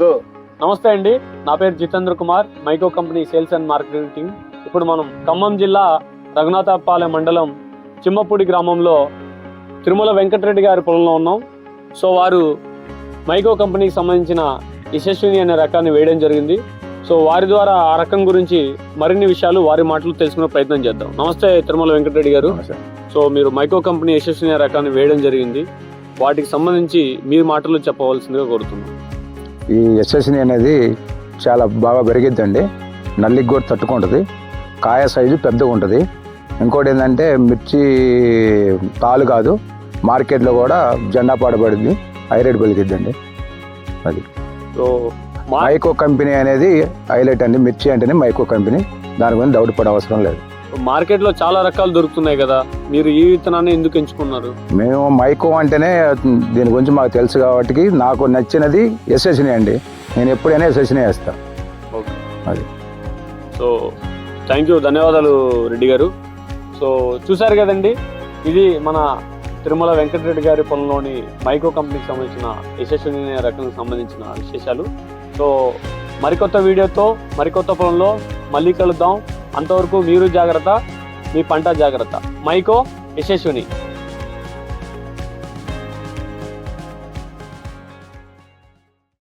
Go నమస్తే అండి. నా పేరు Jitendra Kumar Mahyco company sales and marketing ఇప్పుడు మనం ఖమ్మం జిల్లా రఘునాథపాలెం మండలం చిమ్మపూడి గ్రామంలో తిరుమల వెంకటరెడ్డి గారి పొలంలో ఉన్నాం. సో వారు మైకో కంపెనీకి సంబంధించిన యశస్విని అనే రకాన్ని వేయడం జరిగింది. సో వారి ద్వారా ఆ రకం గురించి మరిన్ని విషయాలు వారి మాటలు తెలుసుకునే ప్రయత్నం చేద్దాం. నమస్తే తిరుమల వెంకటరెడ్డి గారు. సో మీరు మైకో కంపెనీ యశస్విని అనే రకాన్ని వేయడం జరిగింది. వాటికి సంబంధించి మీ మాటలు చెప్పవలసిందిగా కోరుతున్నాను ఈ ఎస్ఎస్ని అనేది చాలా బాగా పెరిగిద్దండి. నల్లికి కూడా తట్టుకుంటుంది. కాయ సైజు పెద్దగా ఉంటుంది. ఇంకోటి ఏంటంటే మిర్చి తాలు కాదు మార్కెట్లో కూడా జెండా పాడబడింది. హైలైట్ పలికిద్దండి అది. సో మైకో కంపెనీ అనేది హైలైట్ అండి. మిర్చి అంటేనే మైకో కంపెనీ. దాని గురించి డౌట్ పడే అవసరం లేదు. మార్కెట్లో చాలా రకాలు దొరుకుతున్నాయి కదా. మీరు ఈ విత్తనాన్ని ఎందుకు ఎంచుకున్నారు? మేము మైకో అంటేనే దీని గురించి మాకు తెలుసు కాబట్టి నాకు నచ్చినది ఎస్ఎస్ని అండి. నేను ఎప్పుడైనా ఎస్ఎస్ని వేస్తాను ఓకే. అది. సో థ్యాంక్ యూ ధన్యవాదాలు రెడ్డి గారు. సో చూశారు కదండి ఇది మన తిరుమల వెంకటరెడ్డి గారి పొలంలోని మైకో కంపెనీకి సంబంధించిన యశస్విని అనే రకానికి సంబంధించిన విశేషాలు. సో మరికొత్త వీడియోతో మరికొత్త పొలంలో మళ్ళీ కలుద్దాం. అంతవరకు మీరు జాగ్రత్త మీ పంట జాగ్రత్త. మైకో యశస్విని.